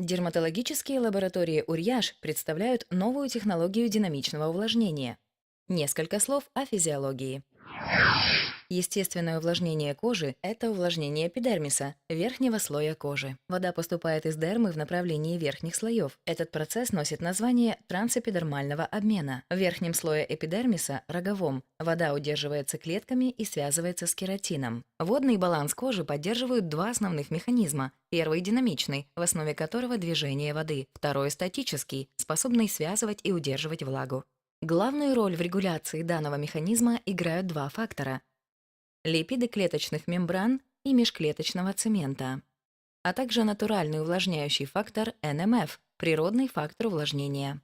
Дерматологические лаборатории Урьяж представляют новую технологию динамичного увлажнения. Несколько слов о физиологии. Естественное увлажнение кожи – это увлажнение эпидермиса, верхнего слоя кожи. Вода поступает из дермы в направлении верхних слоев. Этот процесс носит название трансэпидермального обмена. В верхнем слое эпидермиса, роговом, вода удерживается клетками и связывается с кератином. Водный баланс кожи поддерживают два основных механизма. Первый – динамичный, в основе которого движение воды. Второй – статический, способный связывать и удерживать влагу. Главную роль в регуляции данного механизма играют два фактора липиды клеточных мембран и межклеточного цемента, а также натуральный увлажняющий фактор НМФ, природный фактор увлажнения.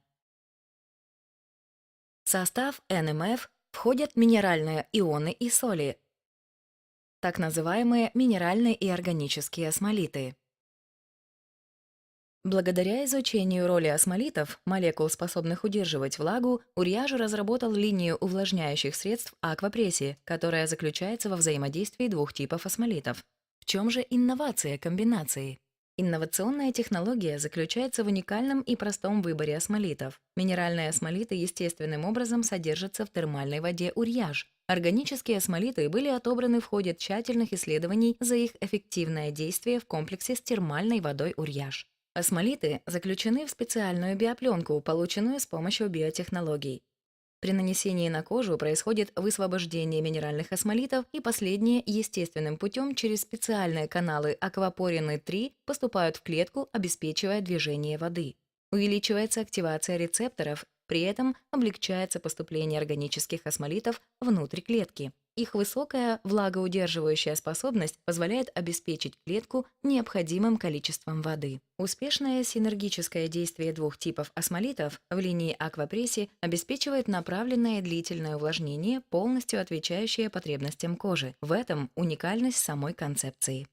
В состав НМФ входят минеральные ионы и соли, так называемые минеральные и органические осмолиты. Благодаря изучению роли осмолитов, молекул, способных удерживать влагу, Урьяжу разработал линию увлажняющих средств аквапресси, которая заключается во взаимодействии двух типов осмолитов. В чем же инновация комбинации? Инновационная технология заключается в уникальном и простом выборе осмолитов. Минеральные осмолиты естественным образом содержатся в термальной воде Урьяж. Органические осмолиты были отобраны в ходе тщательных исследований за их эффективное действие в комплексе с термальной водой Урьяж. Осмолиты заключены в специальную биопленку, полученную с помощью биотехнологий. При нанесении на кожу происходит высвобождение минеральных осмолитов, и последние естественным путем через специальные каналы аквапорины-3 поступают в клетку, обеспечивая движение воды. Увеличивается активация рецепторов, при этом облегчается поступление органических осмолитов внутрь клетки. Их высокая влагоудерживающая способность позволяет обеспечить клетку необходимым количеством воды. Успешное синергическое действие двух типов осмолитов в линии аквапресси обеспечивает направленное длительное увлажнение, полностью отвечающее потребностям кожи. В этом уникальность самой концепции.